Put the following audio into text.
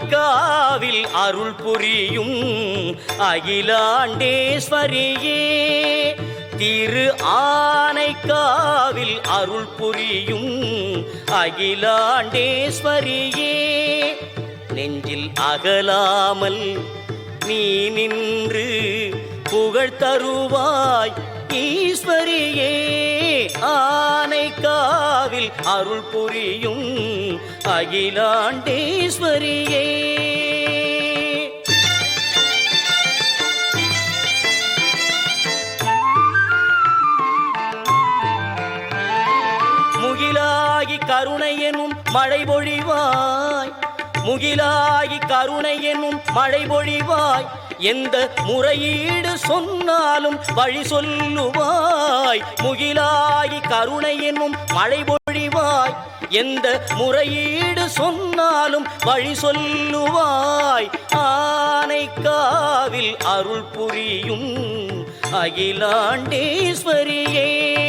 திருக்காவில் அருள் புரியும் அகிலாண்டேஸ்வரியே. திரு ஆனைக்காவில் அருள் புரியும் அகிலாண்டேஸ்வரியே. நெஞ்சில் அகலாமல் நீ நின்று புகழ் தருவாய் ஈஸ்வரியே. ஆனைக்காவில் அருள் புரியும் அகிலாண்டேஸ்வரியே. முகிலாகி கருணை எனும் மழை பொழிவாய் முகிலாகி கருணை எனும் மழை பொழிவாய் எந்த முறையீடு சொன்னாலும் வழி சொல்லுவாய் முகிலாகி கருணை என்னும் மழை பொழிவாய் எந்த முறையீடு சொன்னாலும் வழி சொல்லுவாய். ஆனைக்காவில் அருள் புரியும் அகிலாண்டேஸ்வரியே.